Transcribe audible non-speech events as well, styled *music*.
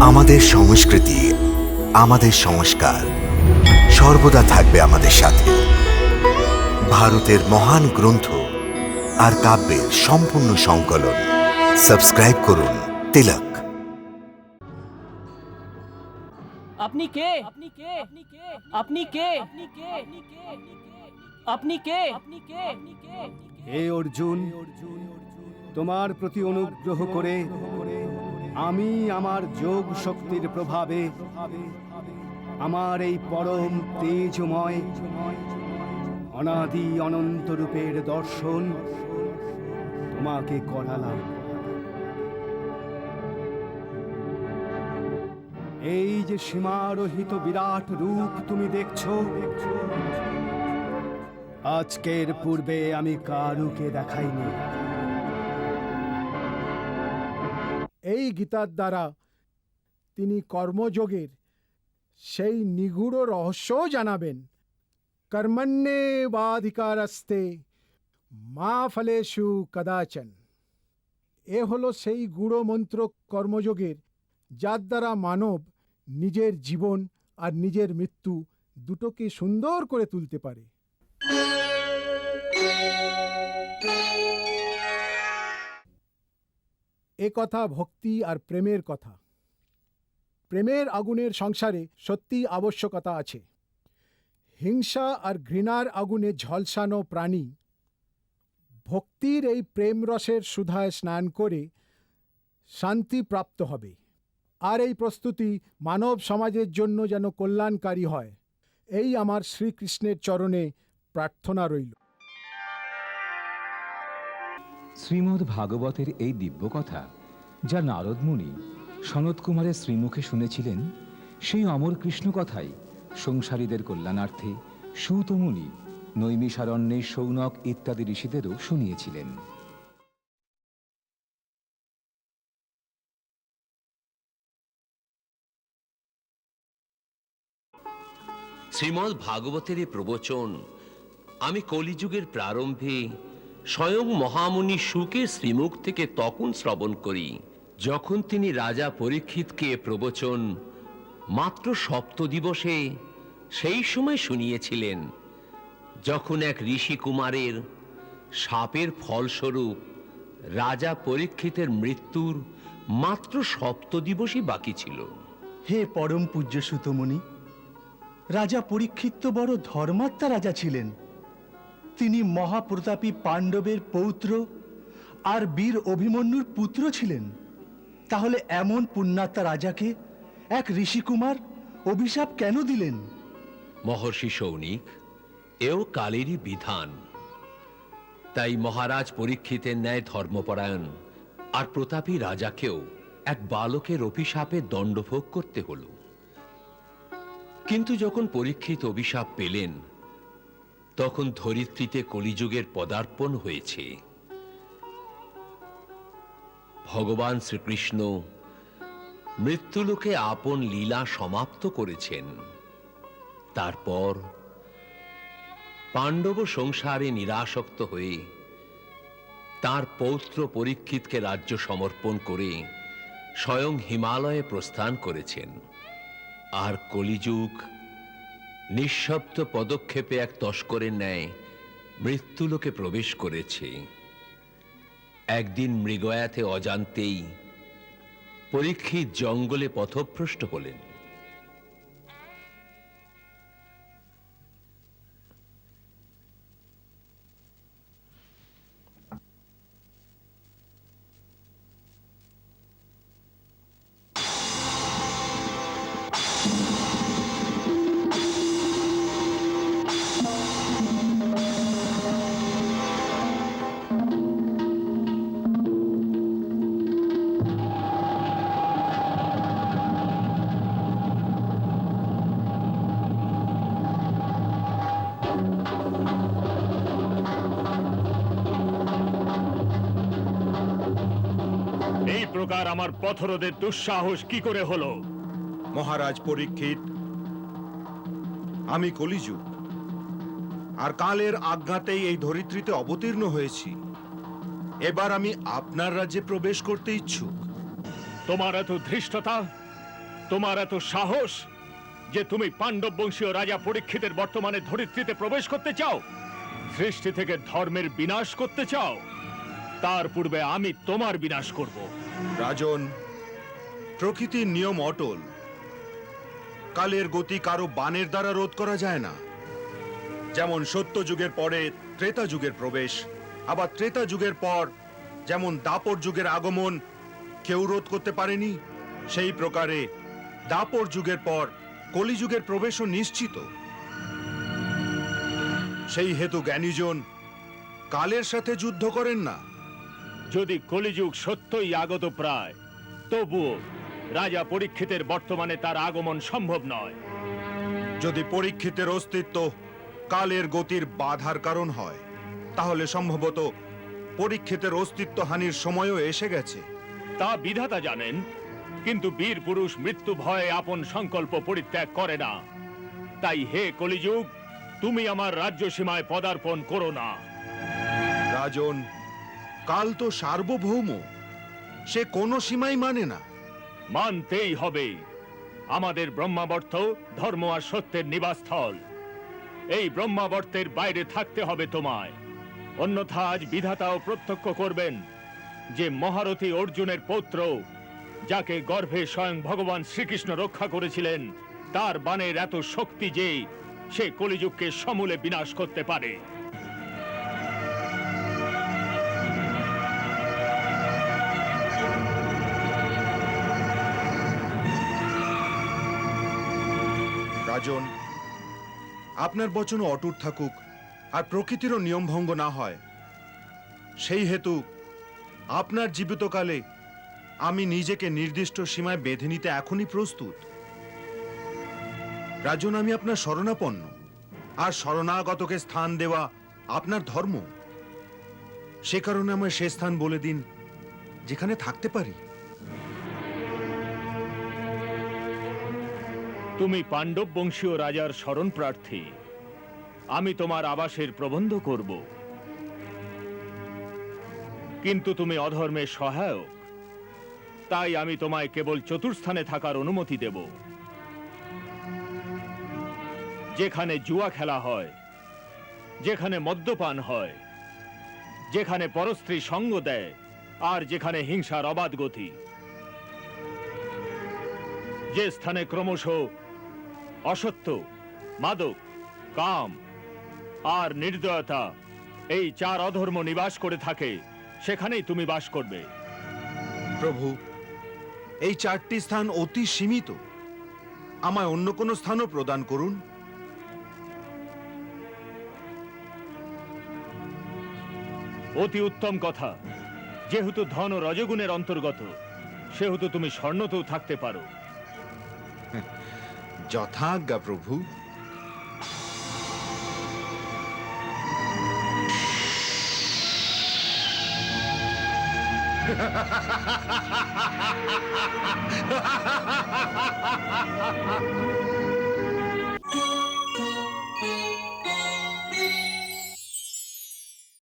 আমাদের সংস্কৃতি আমাদের সংস্কার সর্বদা থাকবে আমাদের সাথে। ভারতের মহান গ্রন্থ আর কাব্যের সম্পূর্ণ সংকলন। সাবস্ক্রাইব করুন তিলক। আপনি কে? আপনি কে? আপনি কে? আপনি কে? আপনি কে? আপনি কে? আপনি কে? হে অর্জুন তোমার প্রতি অনুগ্রহ করে আমি আমার যোগ শক্তির প্রভাবে, আমার এই পরম তেজময়, অনাদি অনন্ত রূপের দর্শন তোমাকে করালাম। এই যে সীমারহিত বিরাট রূপ তুমি দেখছ, আজকের পূর্বে আমি কারুকে দেখাইনি। গীতার দ্বারা তিনি কর্মযোগের সেই নিগূঢ় রহস্যও জানাবেন। কর্মণ্যে বাধিকারস্তে মা ফলেষু কদাচন। এ হলো সেই গূঢ় মন্ত্র কর্মযোগের, যার দ্বারা মানব নিজের জীবন আর নিজের মৃত্যু দুটোকে সুন্দর করে তুলতে পারে। এ কথা ভক্তি আর প্রেমের কথা। প্রেমের আগুনের সংসারে সত্যিই আবশ্যকতা আছে। হিংসা আর ঘৃণার আগুনে ঝলসানো প্রাণী। ভক্তির এই প্রেম রসের সুধায় স্নান করে শান্তি প্রাপ্ত হবে। আর এই প্রস্তুতি মানব সমাজের জন্য যেন কল্যাণকারী হয়, এই আমার শ্রীকৃষ্ণের চরণে প্রার্থনা রইল। শ্রীমদ্ ভাগবতের এই দিব্য কথা যা নারদ মুনি সনত কুমারের শ্রীমুখে শুনেছিলেন, সেই অমর কৃষ্ণ কথাই সংসারীদের কল্যাণার্থে সুতমুনি, নৈমিষারণ্যে সৌনক ইত্যাদি ঋষিদেরও শুনিয়েছিলেন। শ্রীমদ্ ভাগবতের এই প্রবচন আমি কলিযুগের প্রারম্ভে স্বয়ং মহামুনি সুকের শ্রীমুখ থেকে তখন শ্রবণ করি। যখন তিনি রাজা পরীক্ষিতকে প্রবচন, মাত্র সপ্ত দিবসে সেই সময় শুনিয়েছিলেন, যখন এক ঋষি কুমারের সাপের ফলস্বরূপ রাজা পরীক্ষিতের মৃত্যুর মাত্র সপ্ত দিবসই বাকি ছিল। হে পরম পূজ্য সুতমণি রাজা পরীক্ষিত বড় ধর্মাত্মা রাজা ছিলেন। তিনি মহাপ্রতাপী পাণ্ডবের পৌত্র আর বীর অভিমন্যুর পুত্র ছিলেন। তাহলে এমন পুণ্যাত্মা রাজাকে এক ঋষিকুমার অভিশাপ কেন দিলেন? মহর্ষি সৌনিক, এও কালেরই বিধান। তাই মহারাজ পরীক্ষিতের ন্যায় ধর্মপরায়ণ, আর প্রতাপী রাজাকেও এক বালকের অভিশাপে দণ্ডভোগ করতে হল। কিন্তু যখন পরীক্ষিত অভিশাপ পেলেন তখন ধরিত্রীতে কলিযুগের পদার্পণ হয়েছে। ভগবান শ্রীকৃষ্ণ মৃত্যুলোকে আপন লীলা সমাপ্ত করেছেন। তারপর পাণ্ডব সংসারে নিরাসক্ত হয়ে তার পৌত্র পরীক্ষিতকে রাজ্য সমর্পণ করে স্বয়ং হিমালয়ে প্রস্থান করেছেন। আর কলিযুগ নিঃশব্দ পদক্ষেপে এক তস্করের ন্যায় মৃত্যুলোকে প্রবেশ করেছে। একদিন মৃগয়াতে অজান্তেই পরীক্ষিত জঙ্গলে পথভ্রষ্ট হলেন। প্রকার আমার পথরদের দুঃসাহস কি করে হলো? মহারাজ পরীক্ষিত আমি কলিযুগ আর কালের আজ্ঞাতেই এই ধরিত্রীতে অবতীর্ণ হয়েছি। এবার আমি আপনার রাজ্যে প্রবেশ করতে ইচ্ছুক। তোমার এত ধৃষ্টতা তোমার এত সাহস যে তুমি পাণ্ডব বংশীয় রাজা পরীক্ষিতের বর্তমানে ধরিত্রীতে প্রবেশ করতে চাও সৃষ্টি থেকে ধর্মের বিনাশ করতে চাও তার পূর্বে আমি তোমার বিনাশ করব। রাজন, প্রকৃতির নিয়ম অটল। কালের গতি কারও বানের দ্বারা রোধ করা যায় না। যেমন সত্য যুগের পরে ত্রেতা যুগের প্রবেশ, আবার ত্রেতা যুগের পর যেমন দাপর যুগের আগমন, কেউ রোধ করতে পারেনি, সেই প্রকারে দাপর যুগের পর কলিযুগের প্রবেশও নিশ্চিত। সেই হেতু জ্ঞানীজন কালের সাথে যুদ্ধ করেন না। যদি কলিযুগ সত্যই আগত প্রায় তবুও রাজা পরীক্ষিতের বর্তমানে তার আগমন সম্ভব নয়। যদি পরীক্ষিতের অস্তিত্ব কালের গতির বাধার কারণ হয় তাহলে সম্ভবত পরীক্ষিতের অস্তিত্ব হানির সময়ও এসে গেছে। তা বিধাতা জানেন কিন্তু বীর পুরুষ মৃত্যু ভয়ে আপন সংকল্প পরিত্যাগ করে না। তাই হে কলিযুগ তুমি আমার রাজ্য সীমায় পদার্পণ করো না। রাজন কাল তো সার্বভৌম। সে কোনো সীমাই মানে না। মানতেই হবে। আমাদের ব্রহ্মাবর্ত ধর্ম আর সত্যের নিবাসস্থল। এই ব্রহ্মাবর্তের বাইরে থাকতে হবে তোমায়। অন্যথা আজ বিধাতাও প্রত্যক্ষ করবেন যে মহারথী অর্জুনের পৌত্র, যাকে গর্ভে স্বয়ং ভগবান শ্রীকৃষ্ণ রক্ষা করেছিলেন, তার বাণের এত শক্তি যে সে কলিযুগকে সমূলে বিনাশ করতে পারে। রাজন, আপনার বচন অটুট থাকুক আর প্রকৃতিরও নিয়ম ভঙ্গ না হয়। সেই হেতু আপনার জীবিতকালে আমি নিজেকে নির্দিষ্ট সীমায় বেঁধে নিতে এখনই প্রস্তুত। রাজন, আমি আপনার শরণাপন্ন আর শরণাগতকে স্থান দেওয়া আপনার ধর্ম। সে কারণে আমার সে স্থান বলে দিন যেখানে থাকতে পারি। তুমি পাণ্ডব বংশীয় রাজার স্মরণ প্রার্থী। আমি তোমার আবাসের প্রবন্ধ করব। কিন্তু তুমি অধর্মের সহায়ক। তাই আমি তোমায় কেবল চতুর্স্থানে থাকার অনুমতি দেব। যেখানে জুয়া খেলা হয়, যেখানে মদ্যপান হয়, যেখানে পরস্ত্রী সঙ্গ দেয়, আর যেখানে হিংসার অবাধ গতি। যে স্থানে ক্রমশ অসত্য মাদক কাম আর নির্দয়তা এই চার অধর্ম নিবাস করে থাকে সেখানেই তুমি বাস করবে। প্রভু এই চারটি স্থান অতি সীমিত। আমায় অন্য কোনো স্থানও প্রদান করুন। অতি উত্তম কথা। যেহেতু ধন ও রজগুণের অন্তর্গত সেহেতু তুমি স্বর্ণতেও থাকতে পারো। যথাজ্ঞা প্রভু *laughs*